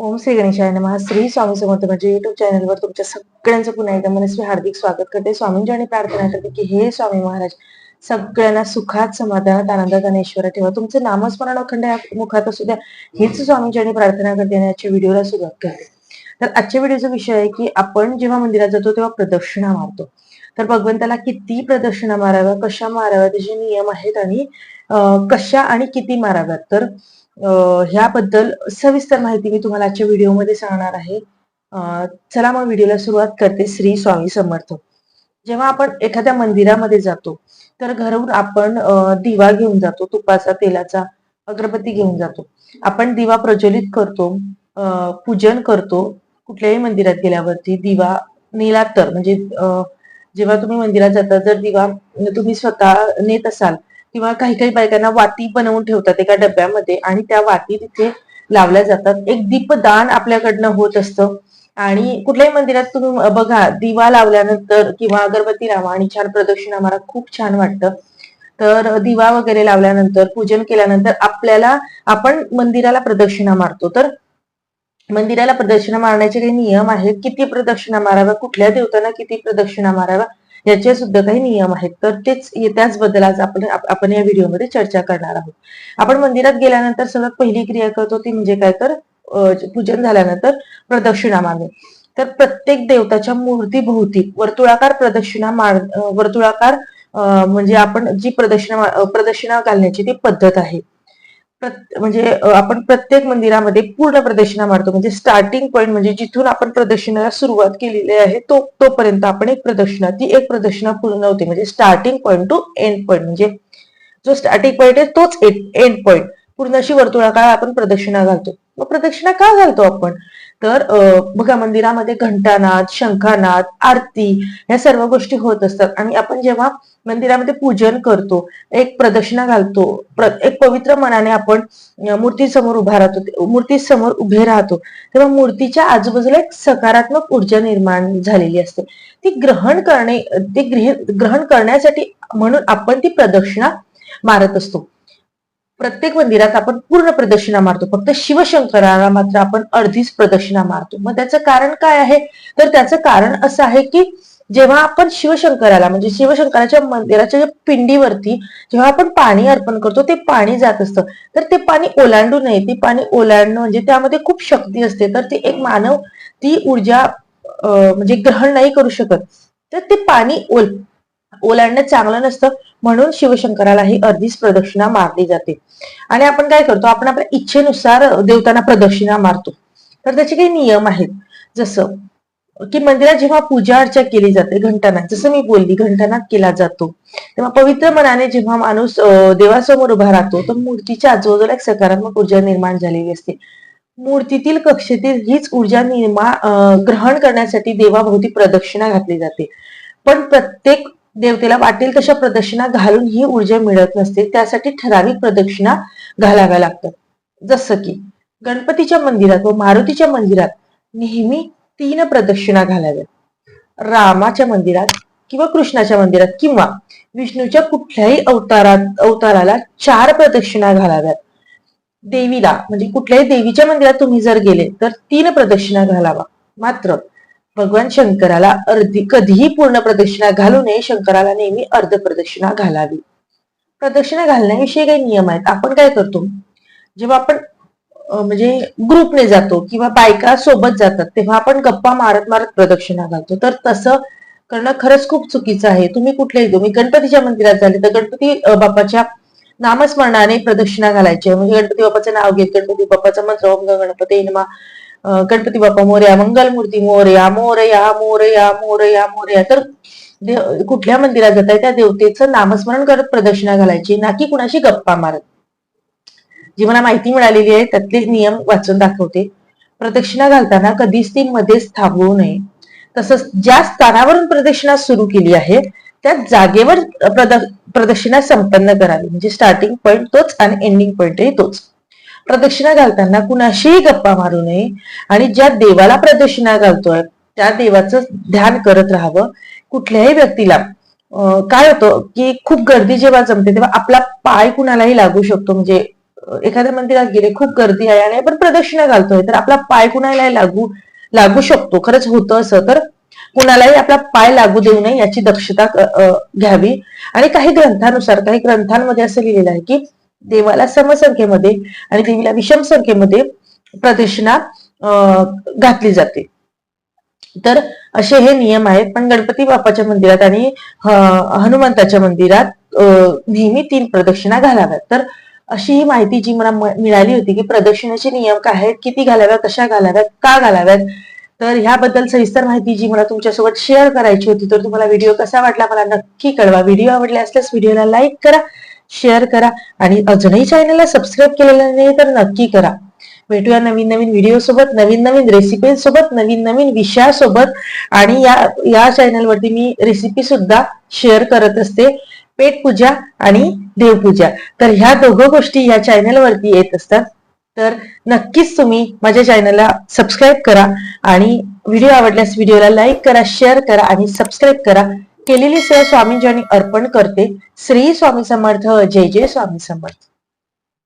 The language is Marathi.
ओम श्री गणेशाय नमः. श्री स्वामी समर्थ म्हणजे युट्यूब चॅनलवर तुमच्या सगळ्यांचं पुन्हा एकदा मनस्वी हार्दिक स्वागत करते. स्वामींची आणि प्रार्थना करते की हे स्वामी महाराज सगळ्यांना सुखात समाधानात आनंदात आणि ऐश्वर्यात ठेवा. तुमचं नामस्मरण अखंड या मुखात असू द्या. हीच स्वामींची आणि प्रार्थना करते आणि आजच्या व्हिडिओला सुरुवात करते. तर आजच्या व्हिडिओचा विषय आहे की आपण जेव्हा मंदिरात जातो तेव्हा प्रदक्षिणा मारतो. तर भगवंताला किती प्रदक्षिणा माराव्या कशा माराव्या त्याचे नियम आहेत आणि कशा आणि किती माराव्यात? तर ह्याबद्दल सविस्तर माहिती मी तुम्हाला आजच्या व्हिडिओमध्ये सांगणार आहे. चला मग व्हिडिओला सुरुवात करते श्री स्वामी समर्थ. जेव्हा आपण एखाद्या मंदिरामध्ये जातो तर घरून आपण दिवा घेऊन जातो तुपाचा तेलाचा अगरबत्ती घेऊन जातो. आपण दिवा प्रज्वलित करतो पूजन करतो कुठल्याही मंदिरात गेल्यावरती दिवा नेला तर म्हणजे जेव्हा तुम्ही मंदिरात जाता जर दिवा तुम्ही स्वतः नेत असाल किंवा काही काही बायकांना वाती बनवून ठेवतात एका डब्यामध्ये आणि त्या वाती तिथे लावल्या जातात. एक दीपदान आपल्याकडनं होत असतं. आणि कुठल्याही मंदिरात तुम्ही बघा दिवा लावल्यानंतर किंवा अगरबत्ती लावा आणि छान प्रदक्षिणा मारा खूप छान वाटतं. तर दिवा वगैरे लावल्यानंतर पूजन केल्यानंतर आपल्याला आपण मंदिराला प्रदक्षिणा मारतो. तर मंदिराला प्रदक्षिणा मारण्याचे काही नियम आहेत. किती प्रदक्षिणा माराव्या कुठल्या देवतांना किती प्रदक्षिणा माराव्या याचे सुद्धा काही नियम आहेत. तर तेच त्याच बद्दल आज आपण आपण या व्हिडिओमध्ये चर्चा करणार आहोत. आपण मंदिरात गेल्यानंतर सर्वात पहिली क्रिया करतो ती म्हणजे काय तर पूजन झाल्यानंतर प्रदक्षिणा मारणे तर प्रत्येक देवताच्या मूर्तीभोवती वर्तुळाकार प्रदक्षिणा मार वर्तुळाकार म्हणजे आपण जी प्रदक्षिणा प्रदक्षिणा घालण्याची ती पद्धत आहे. म्हणजे आपण प्रत्येक मंदिरामध्ये पूर्ण प्रदक्षिणा मारतो. म्हणजे स्टार्टिंग पॉईंट म्हणजे जिथून आपण प्रदक्षिणाला सुरुवात केलेली आहे तो तोपर्यंत आपण एक प्रदक्षिणा ती एक प्रदक्षिणा पूर्ण होते. म्हणजे starting point to end point म्हणजे जो स्टार्टिंग पॉईंट आहे तोच एंड पॉईंट पूर्ण अशी वर्तुळाकाळ आपण प्रदक्षिणा घालतो. मग प्रदक्षिणा का घालतो आपण? तर बघा मंदिरामध्ये घंटानाद शंखानाद आरती ह्या सर्व गोष्टी होत असतात. आणि आपण जेव्हा मंदिरामध्ये पूजन करतो एक प्रदक्षिणा घालतो प्र- एक पवित्र मनाने आपण मूर्तीसमोर उभा राहतो मूर्तीसमोर उभे राहतो तेव्हा मूर्तीच्या आजूबाजूला एक सकारात्मक ऊर्जा निर्माण झालेली असते. ती ग्रहण करणे ती ग्रहण करण्यासाठी म्हणून आपण ती प्रदक्षिणा मारत असतो. प्रत्येक मंदिरात आपण पूर्ण प्रदक्षिणा मारतो. फक्त शिवशंकराला मात्र आपण अर्धीच प्रदक्षिणा मारतो. मग त्याचं कारण काय आहे? तर त्याचं कारण असं आहे की जेव्हा आपण शिवशंकराला म्हणजे शिवशंकराच्या मंदिराच्या पिंडीवरती जेव्हा आपण पाणी अर्पण करतो ते पाणी जात असतं. तर ते पाणी ओलांडू नये. ते पाणी ओलांडणं म्हणजे त्यामध्ये खूप शक्ती असते. तर ती एक मानव ती ऊर्जा म्हणजे ग्रहण नाही करू शकत. तर ते पाणी ओल ओलांडणं चांगलं नसतं म्हणून शिवशंकराला ही अर्धीच प्रदक्षिणा मारली जाते. आणि आपण काय करतो? आपण आपल्या इच्छेनुसार देवतांना प्रदक्षिणा मारतो. तर त्याचे काही नियम आहेत. जसं की मंदिरात जेव्हा पूजा अर्चा केली जाते घंटानाथ जसं मी बोलली घंटानाथ केला जातो. तेव्हा पवित्र मनाने जेव्हा माणूस देवासमोर उभा राहतो तर मूर्तीच्या आजूबाजूला एक सकारात्मक ऊर्जा निर्माण झालेली असते. मूर्तीतील कक्षेतील हीच ऊर्जा निर्माण ग्रहण करण्यासाठी देवाभोवती प्रदक्षिणा घातली जाते. पण प्रत्येक देवतेला वाटेल तशा प्रदक्षिणा घालून ही ऊर्जा मिळत नसते. त्यासाठी ठराविक प्रदक्षिणा घालाव्या लागतात. जसं की गणपतीच्या मंदिरात व मारुतीच्या मंदिरात नेहमी तीन प्रदक्षिणा घालाव्या रामाच्या मंदिरात किंवा कृष्णाच्या मंदिरात किंवा विष्णूच्या कुठल्याही अवतारात अवताराला चार प्रदक्षिणा घालाव्यात. देवीला म्हणजे कुठल्याही देवीच्या मंदिरात तुम्ही जर गेले तर तीन प्रदक्षिणा घालावा. मात्र भगवान शंकराला अर्धी कधीही पूर्ण प्रदक्षिणा घालू नये शंकराला नेहमी अर्ध प्रदक्षिणा घालावी. प्रदक्षिणा घालण्याविषयी काही नियम आहेत. आपण काय करतो? जेव्हा आपण म्हणजे ग्रुपने जातो किंवा बायका सोबत जातात तेव्हा आपण गप्पा मारत मारत प्रदक्षिणा घालतो. तर तसं करणं खरंच खूप चुकीचं आहे. तुम्ही कुठल्याही तुम्ही गणपतीच्या मंदिरात झाले तर गणपती बाप्पाच्या नामस्मरणाने प्रदक्षिणा घालायची. म्हणजे गणपती बाप्पाचं नाव घेत गणपती बाप्पाचा मंत्र ओम गणपती नमा. गणपती बाप्पा मोर्या मंगलमूर्ती मोर्या मोरया मोरया मोरया मोरया तर देव- कुठल्या मंदिरात जात आहे त्या देवतेचं नामस्मरण करत प्रदक्षिणा घालायची ना की कुणाशी गप्पा मारत जी मला माहिती मिळालेली आहे त्यातले नियम वाचून दाखवते प्रदक्षिणा घालताना कधीच ती मध्येच थांबवू नये तसंच ज्या स्थानावरून प्रदक्षिणा सुरू केली आहे त्या जागेवर प्रद- प्रदक्षिणा संपन्न करावी म्हणजे स्टार्टिंग पॉइंट तोच आणि एंडिंग पॉइंटही तोच प्रदक्षिणा घालताना कुणाशीही गप्पा मारू नये. आणि ज्या देवाला प्रदक्षिणा घालतोय त्या देवाचं ध्यान करत राहावं. कुठल्याही व्यक्तीला काय होतं की खूप गर्दी जेव्हा जमते तेव्हा आपला पाय कुणालाही लागू शकतो. म्हणजे एखाद्या मंदिरात गेले खूप गर्दी आहे आणि आपण प्रदक्षिणा घालतोय तर आपला पाय कुणालाही लागू लागू शकतो. खरंच होतं असं तर कुणालाही आपला पाय लागू देऊ नये याची दक्षता घ्यावी. आणि काही ग्रंथानुसार काही ग्रंथांमध्ये असं लिहिलेलं आहे की देवाला समसंख्येमध्ये आणि देवीला विषम संख्येमध्ये प्रदक्षिणा अ, घातली जाते. तर असे हे नियम आहेत. पण गणपती बाप्पाच्या मंदिरात आणि हनुमंताच्या मंदिरात नेहमी तीन प्रदक्षिणा घालाव्यात. तर अशी ही माहिती जी मला मिळाली होती की प्रदक्षिणेचे नियम काय आहेत किती घालाव्यात कशा घालाव्यात का घालाव्यात तर ह्याबद्दल सविस्तर माहिती जी मला तुमच्यासोबत शेअर करायची होती तर तुम्हाला व्हिडिओ कसा वाटला मला नक्की कळवा. व्हिडिओ आवडले असल्यास व्हिडिओला लाईक करा. शेअर करा आणि अजूनही चॅनलला सबस्क्राईब केलेलं नाही तर नक्की करा. भेटूया नवीन नवीन व्हिडिओ सोबत नवीन नवीन रेसिपी सोबत नवीन नवीन विषयासोबत आणि या या चॅनलवरती मी रेसिपी सुद्धा शेअर करत असते. पेटपूजा आणि देवपूजा तर ह्या दोघं गोष्टी या चॅनलवरती येत असतात. तर नक्कीच तुम्ही माझ्या चॅनलला सबस्क्राईब करा आणि व्हिडिओ आवडल्यास व्हिडिओला लाईक करा शेअर करा आणि सबस्क्राईब करा. केलेली सेवा स्वामींची आणि अर्पण करते. श्री स्वामी समर्थ जय जय स्वामी समर्थ.